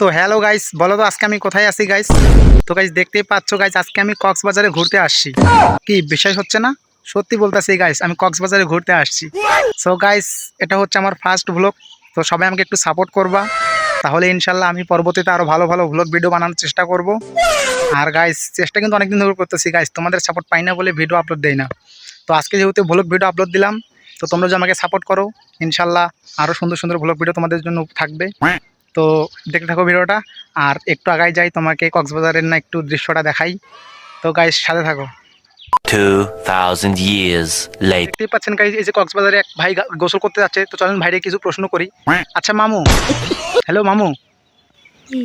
তো hello guys, বলো তো আজকে আমি কোথায় আছি গাইস? তো গাইস, দেখতেই পাচ্ছ গাইস, আজকে আমি কক্সবাজারে ঘুরতে আসছি। কি বিশ্বাস হচ্ছে না? সত্যি বলতেছি গাইস, আমি কক্সবাজারে ঘুরতে আসছি। সো গাইস, এটা হচ্ছে আমার ফার্স্ট ভ্লগ তো সবাই আমাকে একটু সাপোর্ট করবা। তাহলে ইনশাল্লাহ আমি পরবর্তীতে আরও ভালো ভালো ভ্লগ ভিডিও বানানোর চেষ্টা করব। আর গাইস, চেষ্টা কিন্তু অনেকদিন ধরে করতেছি গাইস, তোমাদের সাপোর্ট পাই না বলে ভিডিও আপলোড দেই না। তো আজকে যেহেতু ভ্লগ ভিডিও আপলোড দিলাম, তো তোমরা যদি আমাকে সাপোর্ট করো, ইনশাল্লাহ আরও সুন্দর সুন্দর ভ্লগ ভিডিও তোমাদের জন্য থাকবে। তো দেখতে থাকো ভিডিওটা আর একটু আগাই যাই তোমাকে কক্সবাজারের না একটু দৃশ্যটা দেখাই। তো গাইস সাথে থাকো। 2,000 years দেখতেই পাচ্ছেন গাইস এই যে কক্সবাজারে এক ভাই গা- গোসল করতে যাচ্ছে তো চলেন ভাইরে কিছু প্রশ্ন করি। আচ্ছা মামু। হ্যালো মামু।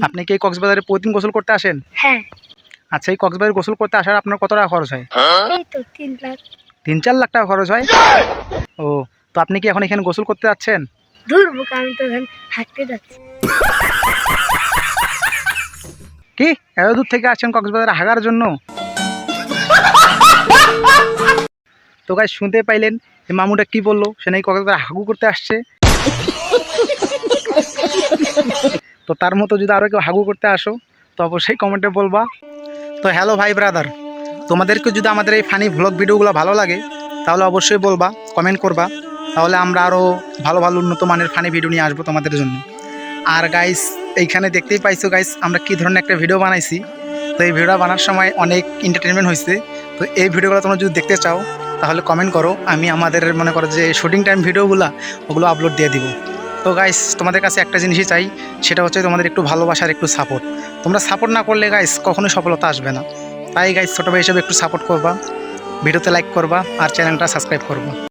আপনি কি এই কক্সবাজারে প্রতিদিন গোসল করতে আসেন? হ্যাঁ। আচ্ছা এই কক্সবাজারে গোসল করতে আসার আপনার কত টাকা খরচ হয়? তিন চার লাখ টাকা খরচ হয়? ও তো আপনি কি এখন এখানে গোসল করতে যাচ্ছেন? দূর বুক আমি তো এখন হাঁটতে যাচ্ছি কি? এত দূর থেকে আসছেন কক্সবাজারে হাগার জন্য? তো গাই শুনতে পাইলেন যে মামুটা কি বলল? সে নাকি কক্সবাজারে হাগু করতে আসছে। তো তার মতো যদি আরও কেউ হাগু করতে আসো, তো অবশ্যই কমেন্টে বলবা। তো হ্যালো ভাই ব্রাদার তোমাদেরকে যদি আমাদের এই ফানি ভ্লগ ভিডিওগুলো ভালো লাগে, তাহলে অবশ্যই বলবা কমেন্ট করবা। তাহলে আমরা আরও ভালো ভালো উন্নত মানের ফানি ভিডিও নিয়ে আসব তোমাদের জন্য। আর গাইস এইখানে দেখতেই পাইছো গাইস আমরা কি ধরনের একটা ভিডিও বানাইছি। তো এই ভিডিও বানার সময় অনেক এন্টারটেনমেন্ট হয়েছে তো এই ভিডিওগুলো তোমরা যদি দেখতে চাও, তাহলে কমেন্ট করো। আমি আমাদের মনে করো যে শুটিং টাইম ভিডিওগুলো ওগুলো আপলোড দিয়ে দিব। তো গাইস তোমাদের কাছে একটা জিনিসই চাই, সেটা হচ্ছে তোমাদের একটু ভালোবাসার একটু সাপোর্ট তোমরা সাপোর্ট না করলে গাইস কখনোই সফলতা আসবে না। তাই গাইস ছোটো ভাই হিসেবে একটু সাপোর্ট করবা। ভিডিওতে লাইক করবা, আর চ্যানেলটা সাবস্ক্রাইব করবা।